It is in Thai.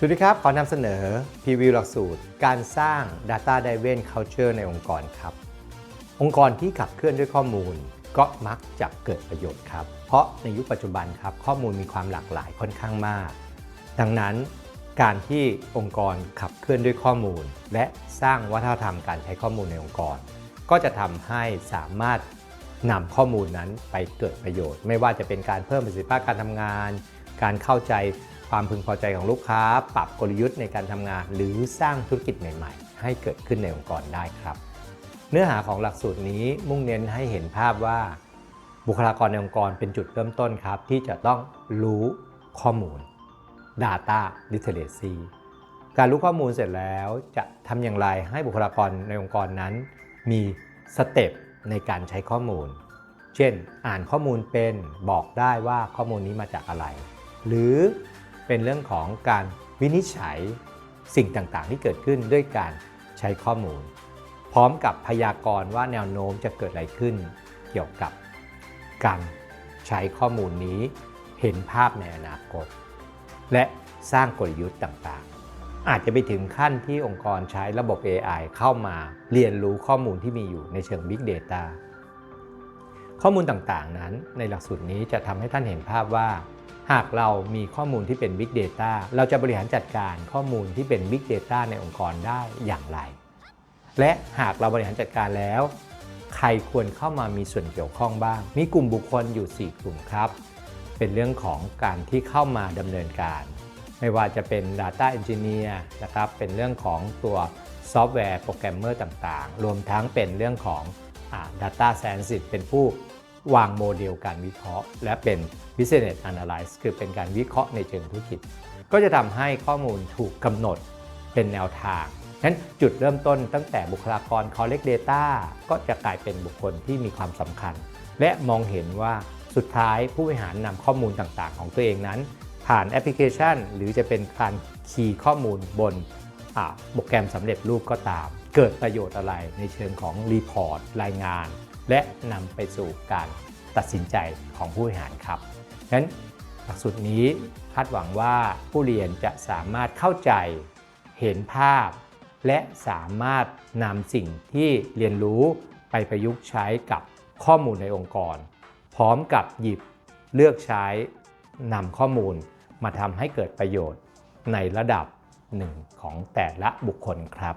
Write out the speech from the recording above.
สวัสดีครับ ขอนำเสนอพรีวิวหลักสูตร การสร้าง Data Driven Culture ในองค์กรครับ องค์กรที่ขับเคลื่อนด้วยข้อมูล ก็มักจะเกิดประโยชน์ครับ เพราะในยุคปัจจุบันครับ ข้อมูลมีความหลากหลายค่อนข้างมาก ดังนั้นการที่องค์กรขับเคลื่อนด้วยข้อมูล และสร้างวัฒนธรรมการใช้ข้อมูลในองค์กร ก็จะทำให้สามารถนำข้อมูลนั้นไปเกิดประโยชน์ ไม่ว่าจะเป็นการเพิ่มประสิทธิภาพการทำงาน การเข้าใจ ความพึงพอใจของลูกค้า ปรับกลยุทธ์ในการทำงาน หรือสร้างธุรกิจใหม่ๆ ให้เกิดขึ้นในองค์กรได้ครับ เนื้อหาของหลักสูตรนี้มุ่งเน้นให้เห็นภาพว่า บุคลากรในองค์กรเป็นจุดเริ่มต้นครับ ที่จะต้องรู้ข้อมูล Data Literacy การรู้ข้อมูลเสร็จแล้วจะทำอย่างไรให้บุคลากรในองค์กรนั้น มีสเต็ปในการใช้ข้อมูล เช่น อ่านข้อมูลเป็นบอกได้ว่าข้อมูลนี้มาจากอะไร หรือ เป็นเรื่องของการวินิจฉัยสิ่งต่างๆ ที่เกิดขึ้นด้วยการใช้ข้อมูล พร้อมกับพยากรณ์ว่าแนวโน้มจะเกิดอะไรขึ้น เกี่ยวกับการใช้ข้อมูลนี้เห็นภาพในอนาคต และสร้างกลยุทธ์ต่างๆ อาจจะไปถึงขั้นที่องค์กรใช้ระบบ AI เข้ามาเรียนรู้ข้อมูลที่มีอยู่ในเชิง Big Data ข้อมูลต่างๆ นั้นในหลักสูตรนี้จะทำให้ท่านเห็นภาพว่า หากเรามีข้อมูลที่เป็น Big Data เราจะบริหารจัดการข้อมูลที่เป็น Big Data ในองค์กรได้อย่างไร และหากเราบริหารจัดการแล้ว ใครควรเข้ามามีส่วนเกี่ยวข้องบ้าง มีกลุ่มบุคคลอยู่ 4 กลุ่มครับ เป็นเรื่องของการที่เข้ามาดำเนินการ ไม่ว่าจะเป็น Data Engineer นะครับเป็นเรื่องของตัวซอฟต์แวร์โปรแกรมเมอร์ต่างๆ รวมทั้งเป็นเรื่องของ Data Scientist เป็นผู้วางโมเดลการวิเคราะห์ และเป็น Business Analyst คือเป็นการวิเคราะห์ในเชิงธุรกิจ ก็จะทำให้ข้อมูลถูกกำหนดเป็นแนวทางนั้นจุดเริ่มต้นตั้งแต่บุคลากร collect data ก็จะกลายเป็นบุคคลที่มีความสำคัญ และมองเห็นว่าสุดท้ายผู้บริหารนำข้อมูลต่างๆ ของตัวเองนั้น ผ่านแอปพลิเคชัน หรือจะเป็นการคีย์ข้อมูลบนโปรแกรมสำเร็จรูปก็ตามเกิดประโยชน์อะไรในเชิงของรีพอร์ตรายงาน และนำไปสู่การตัดสินใจของผู้บริหารครับฉะนั้นหลักสูตรนี้คาดหวังว่าผู้เรียนจะสามารถเข้าใจเห็นภาพ และสามารถนำสิ่งที่เรียนรู้ไปประยุกต์ใช้กับข้อมูลในองค์กร พร้อมกับหยิบเลือกใช้นำข้อมูลมาทำให้เกิดประโยชน์ในระดับหนึ่งของแต่ละบุคคลครับ